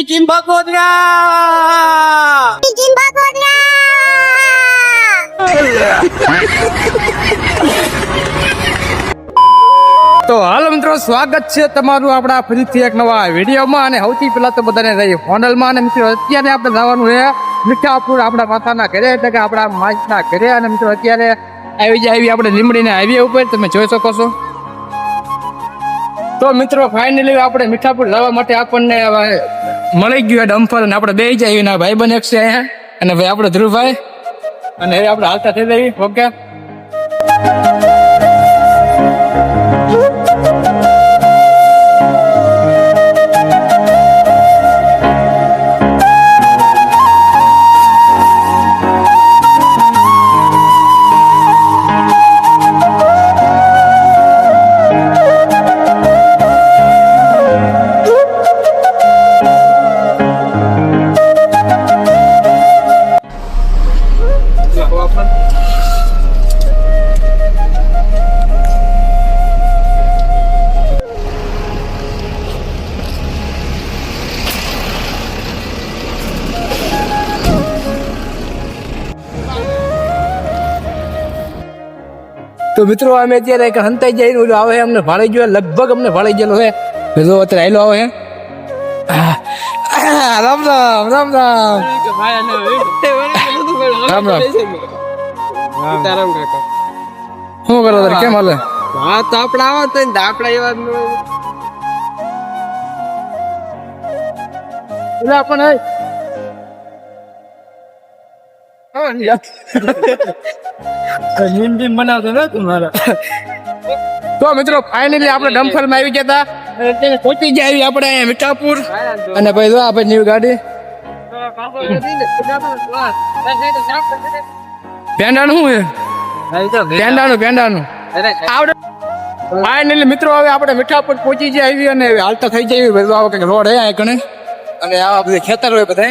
જેવી ટીમ બગોદરા તો હાલ મિત્રો, સ્વાગત છે તમારું આપણા ફરીથી એક નવા વિડીયોમાં અને સૌથી પહેલા તો બધાને રહી હોનલમાં. અને મિત્રો, અત્યારે આપણે જવાનું છે મીઠાપુર આપણા માતાના ઘરે, એટલે કે આપણા માસના ઘરે. અને મિત્રો, અત્યારે આવી જાય આવી આપણે લીમડીના હાઈવે ઉપર. તમે જોઈ શકો છો. તો મિત્રો ફાઇનલી આપણે મીઠાપુર જવા માટે આપણને મળી ગયું ડમ્ફર અને આપણે બે જાય એના ભાઈ બને છે અને ભાઈ આપણે ધ્રુવભાઈ અને આપણે હાલતા થઈ જઈએ. ઓકે? તો મિત્રો અમે અત્યારે એક હંતાઈ જઈને ઓલું આવે છે, અમને ભાળી ગયો લગભગ અમને ભાળી ગયેલો છે. જો અત્યારે આવેલો આવે છે. રામ રામ રામ રામ. રામ રામ. શું કરો તારે કેમ હાલે? હા તો આપણે આવો તો આપણે આપણા એવા જ ન- હિન્દી બનાવતો ને તમારા તો મિત્રો ફાઇનલી આપણે ડમ્ફરમાં આવી ગયા હતા પહોંચી ગયા આવી આપણે અહીંયા મીઠાપુર અને ભાઈ જો આ ભાઈ new ગાડી. પેંડાનું શું છે? પેંડાનું પેંડાનું આવડે. ફાઇનલી મિત્રો હવે આપણે મીઠાપુર પહોંચી જાય આવી અને હાલતા થઈ જાય બધું આવો કંઈક રોડ હે આ કણે અને આવા બધા ખેતર હોય બધા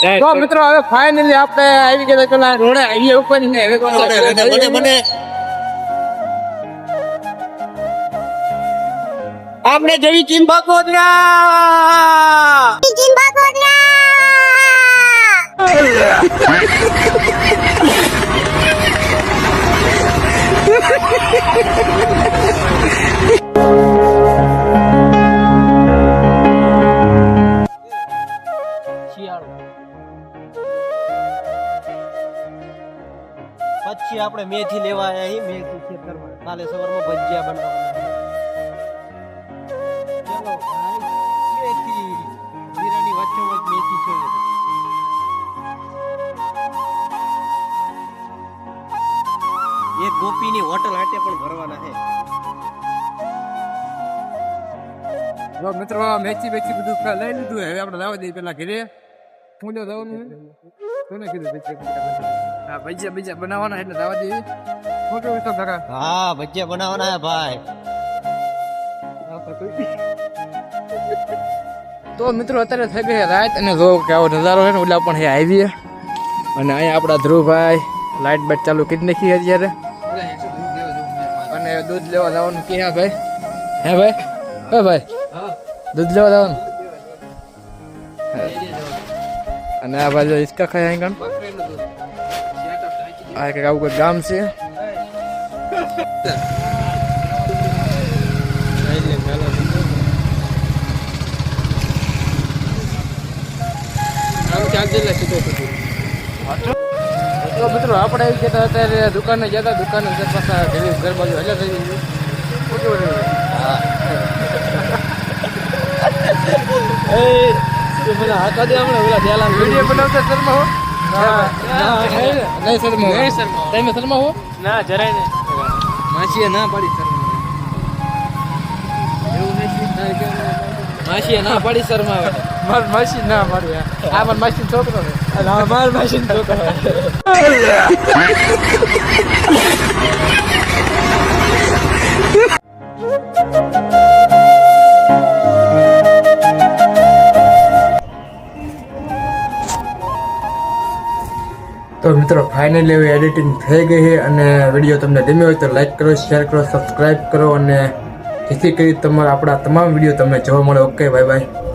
તો મિત્રો હવે ફાઇનલી આપણે આવી ગયા પેલા રોડે હાઈવે ઉપર ને હવે મને મને આપણે જેવી ટીમ બગોદરા પછી આપણે મેથી લેવા આવ્યા મેથી ખેતરમાં. કાલે સવારમાં ભજીયા બનાવવાના એક ગોપીની હોટલ હાટે પણ ભરવાના છે. મિત્રો મેચી મેચી બધું લઈ લીધું હવે આપણે લાવી દઈએ પેલા ઘરે. હું જો જવાનું કોને કીધું ભજીયા ભજીયા બીજા બનાવવાના એટલે દાવા દઈએ. હું કેવું તો કાકા હા ભજીયા બનાવવાના ભાઈ. તો મિત્રો અત્યારે થઈ ગઈ રાત અને જો કે આવો નજારો છે ને ઓલા પણ આવી અને અહીંયા આપણા ધ્રુવભાઈ લાઇટ બાઇટ ચાલુ કરી નાખી અત્યારે. અને દૂધ લેવા જવાનું ક્યાં ભાઈ. હે ભાઈ? હે ભાઈ? દૂધ લેવા જવાનું? અને આ બાજુ હિસકા ખાય આંગણ આ એક આવું ગામ છે તો મિત્રો આપણે આવી ગયા અત્યારે દુકાને ગયા હતા દુકાને ઘર પાછા ઘેરી ઘર બાજુ હજા થઈ ગયું હા નહીં શર્મા નહીં શર્મા તમે શર્મા ના જરાય ને માસીએ ના પાડી શર્મા. એવું નથી ના પાડી? શર્મા માર માસી ના મારું આ માર માસી છોકરો છે. માર માસી છોકરો તો મિત્રો ફાઇનલી હવે એડિટિંગ થઈ ગઈ છે અને વીડિયો તમને ગમ્યો હોય તો લાઈક કરો શેર કરો સબસ્ક્રાઇબ કરો અને જેથી કરી તમારા આપણા તમામ વીડિયો તમને જોવા મળે. Okay bye bye